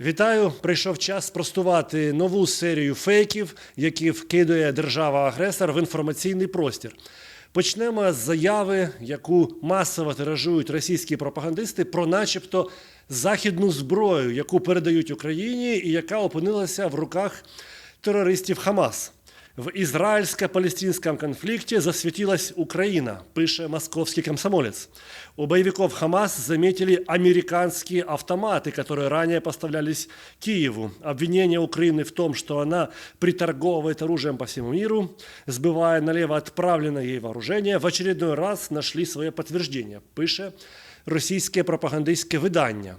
Вітаю! Прийшов час спростувати нову серію фейків, які вкидує держава-агресор в інформаційний простір. Почнемо з заяви, яку масово тиражують російські пропагандисти про, начебто, західну зброю, яку передають Україні, і яка опинилася в руках терористів Хамас. В израильско-палестинском конфликте засветилась Украина, пише московский комсомолец. У боевиков Хамас заметили американские автоматы, которые ранее поставлялись Киеву. Обвинение Украины в том, что она приторговывает оружием по всему миру, сбывая налево отправленное ей вооружение, в очередной раз нашли своє подтверждение, пише російське пропагандистське видання.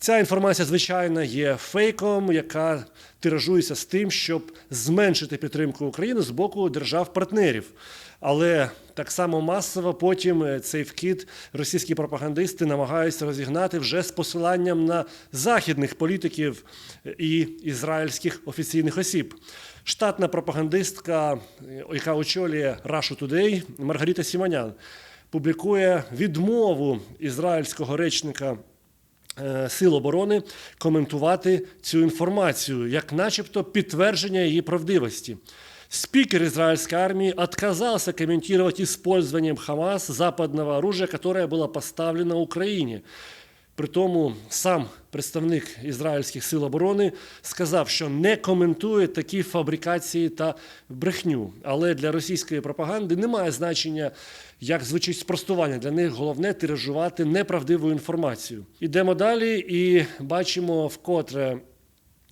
Ця інформація, звичайно, є фейком, яка тиражується з тим, щоб зменшити підтримку України з боку держав-партнерів. Але так само масово потім е, цей вкид російські пропагандисти намагаються розігнати вже з посиланням на західних політиків і ізраїльських офіційних осіб. Штатна пропагандистка, е, яка очолює Russia Today, Маргарита Сіманян, публікує відмову ізраїльського речника е, Сил оборони коментувати цю інформацію, як начебто підтвердження її правдивості. Спикер израильской армии отказался комментировать использованием Хамас западного оружия, которое было поставлено Украине. Притому сам представник ізраїльських сил оборони сказав, що не коментує такі фабрикації та брехню. Але для російської пропаганди немає значення, як звучить спростування. Для них головне тиражувати неправдиву інформацію. Ідемо далі і бачимо вкотре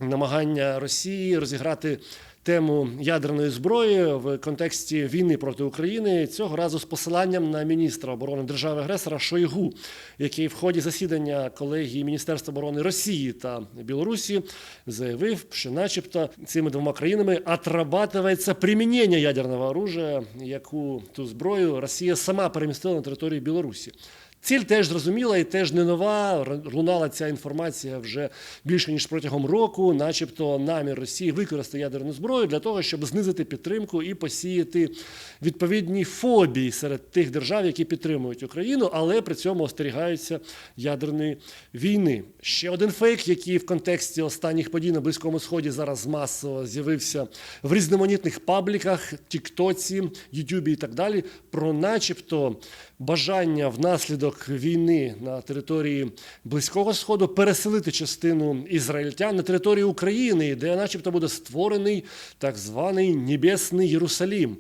намагання Росії розіграти тему ядерної зброї в контексті війни проти України цього разу з посиланням на міністра оборони держави агресора Шойгу, який в ході засідання колегії Міністерства оборони Росії та Білорусі заявив, що, начебто, цими двома країнами отрабатується примінення ядерного оружия, яку ту зброю Росія сама перемістила на території Білорусі. Ціль теж зрозуміла і теж не нова. Лунала ця інформація вже більше ніж протягом року, начебто намір Росії використати ядерну зброю для того, щоб знизити підтримку і посіяти відповідні фобії серед тих держав, які підтримують Україну, але при цьому остерігаються ядерної війни. Ще один фейк, який в контексті останніх подій на Близькому Сході зараз масово з'явився в різноманітних пабліках, Тіктоці, Ютубі і так далі, про начебто бажання внаслідок війни на території Близького Сходу переселити частину ізраїльтян на територію України, де, начебто, буде створений так званий Небесний Єрусалім.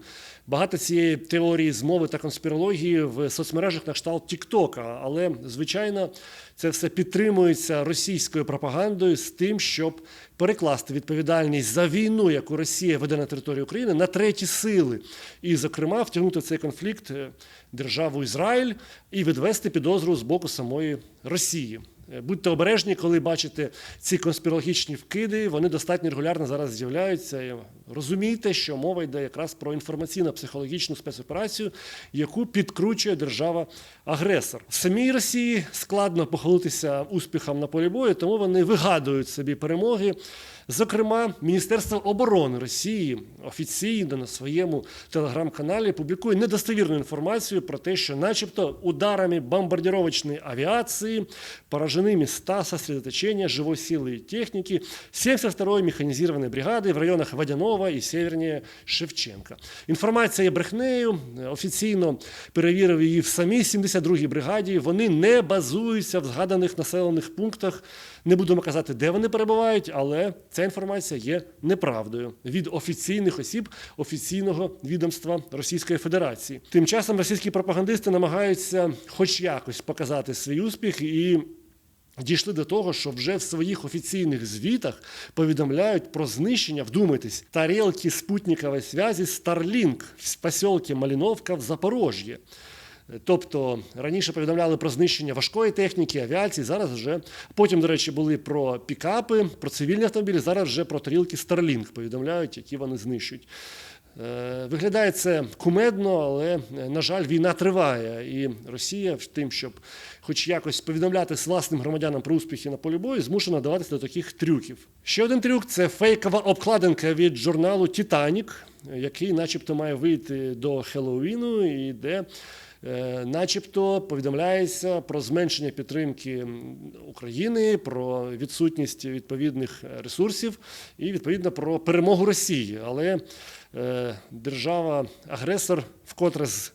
Багато цієї теорії змови та конспірології в соцмережах на кшталт Тіктока, але звичайно це все підтримується російською пропагандою з тим, щоб перекласти відповідальність за війну, яку Росія веде на території України, на треті сили, і, зокрема, втягнути в цей конфлікт е, державу Ізраїль і відвести підозру з боку самої Росії. Е, Будьте обережні, коли бачите ці конспірологічні вкиди, вони достатньо регулярно зараз з'являються. Розумійте, що мова йде якраз про інформаційно-психологічну спецоперацію, яку підкручує держава-агресор. Самій Росії складно похвалитися успіхом на полі бою, тому вони вигадують собі перемоги. Зокрема, Міністерство оборони Росії офіційно на своєму телеграм-каналі публікує недостовірну інформацію про те, що, начебто, ударами бомбардировочной авиации поражены места сосредоточения живой силы и техники 72-ї механізованої бригади в районах Водяного і северніше Шевченка. Інформація є брехнею. Офіційно перевірив її в самій 72-й бригаді. Вони не базуються в згаданих населених пунктах. Не будемо казати, де вони перебувають, але ця інформація є неправдою від офіційних осіб офіційного відомства Російської Федерації. Тим часом російські пропагандисти намагаються хоч якось показати свій успіх і. Дійшли до того, що вже в своїх офіційних звітах повідомляють про знищення, вдумайтесь, тарілки спутникової зв'язі Starlink в посілці Маліновка в Запорожжі. Тобто раніше повідомляли про знищення важкої техніки, авіації. Зараз вже потім, до речі, були про пікапи, про цивільні автомобілі. Зараз вже про тарілки Starlink повідомляють, які вони знищують. Е, Виглядає це кумедно, але, е, на жаль, війна триває. І Росія тим, щоб хоч якось повідомляти з власним громадянам про успіхи на полі бою, змушена даватися до таких трюків. Ще один трюк це фейкова обкладинка від журналу Титанік, який, начебто, має вийти до Хеллоуіну, і де е, начебто повідомляється про зменшення підтримки України, про відсутність відповідних ресурсів і відповідно про перемогу Росії. Але е, держава-агресор вкотре з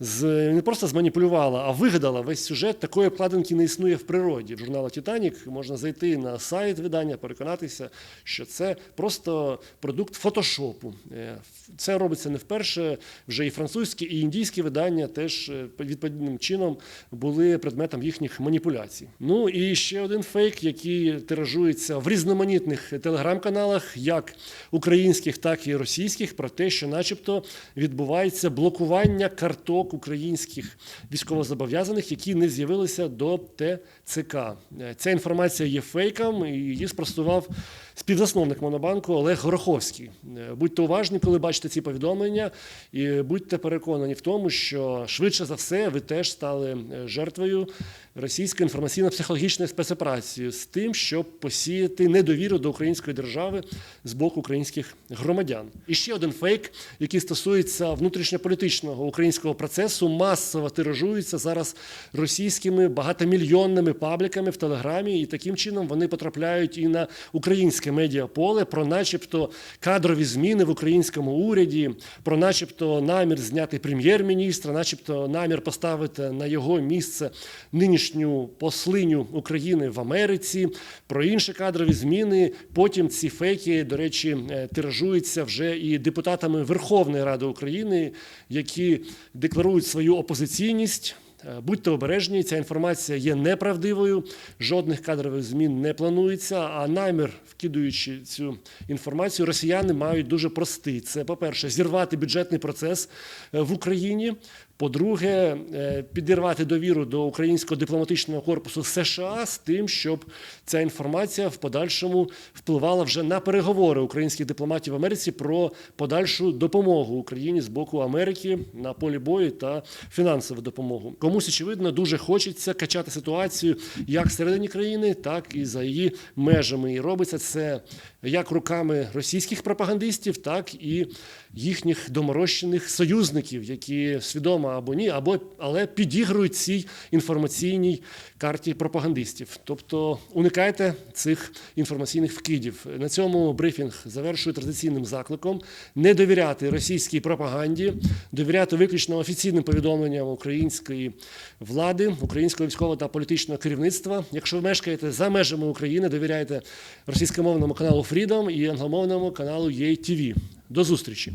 з не просто зманіпулювала, а вигадала весь сюжет. Такої обкладинки не існує в природі. В журнала Титанік можна зайти на сайт видання, переконатися, що це просто продукт фотошопу. Е, Це робиться не вперше. Вже і французькі, і індійські видання теж е, відповідним чином були предметом їхніх маніпуляцій. Ну і ще один фейк, який тиражується в різноманітних телеграм-каналах, як українських, так і російських, про те, що, начебто, відбувається блокування карток українських військовозобов'язаних, які не з'явилися до ТЦК. Е, Ця інформація є фейком, і її спростував співзасновник Монобанку Олег Гороховський. Е, Будьте уважні, коли бачите ці повідомлення, і будьте переконані в тому, що швидше за все ви теж стали е, жертвою російської інформаційно-психологічної спецоперації з тим, щоб посіяти недовіру до української держави з боку українських громадян. І ще один фейк, який стосується внутрішньополітичного українського процесу, масово тиражується зараз російськими багатомільйонними пабліками в Телеграмі, і таким чином вони потрапляють і на українське медіаполе про, начебто, кадрові зміни в українському уряді, про, начебто, намір зняти прем'єр-міністра, начебто, намір поставити на його місце нинішню послиню України в Америці, про інші кадрові зміни. Потім ці фейки, до речі, е, тиражуються вже і депутатами Верховної Ради України, які декларують свою опозиційність. Е, Будьте обережні, ця інформація є неправдивою, жодних кадрових змін не планується. А намір, вкидуючи цю інформацію, росіяни мають дуже простий. Це, по-перше, зірвати бюджетний процес е, в Україні. По-друге, е, підірвати довіру до українського дипломатичного корпусу США з тим, щоб ця інформація в подальшому впливала вже на переговори українських дипломатів в Америці про подальшу допомогу Україні з боку Америки на полі бою та фінансову допомогу. Комусь очевидно дуже хочеться качати ситуацію як всередині країни, так і за її межами. І робиться це як руками російських пропагандистів, так і їхніх доморощених союзників, які свідомо або ні, або але підігрують цій інформаційній карті пропагандистів. Тобто уникайте цих інформаційних вкидів. На цьому брифінг завершую традиційним закликом не довіряти російській пропаганді, довіряти виключно офіційним повідомленням української влади, українського військового та політичного керівництва. Якщо ви мешкаєте за межами України, довіряйте російськомовному каналу Freedom і англомовному каналу YTV. До зустрічі.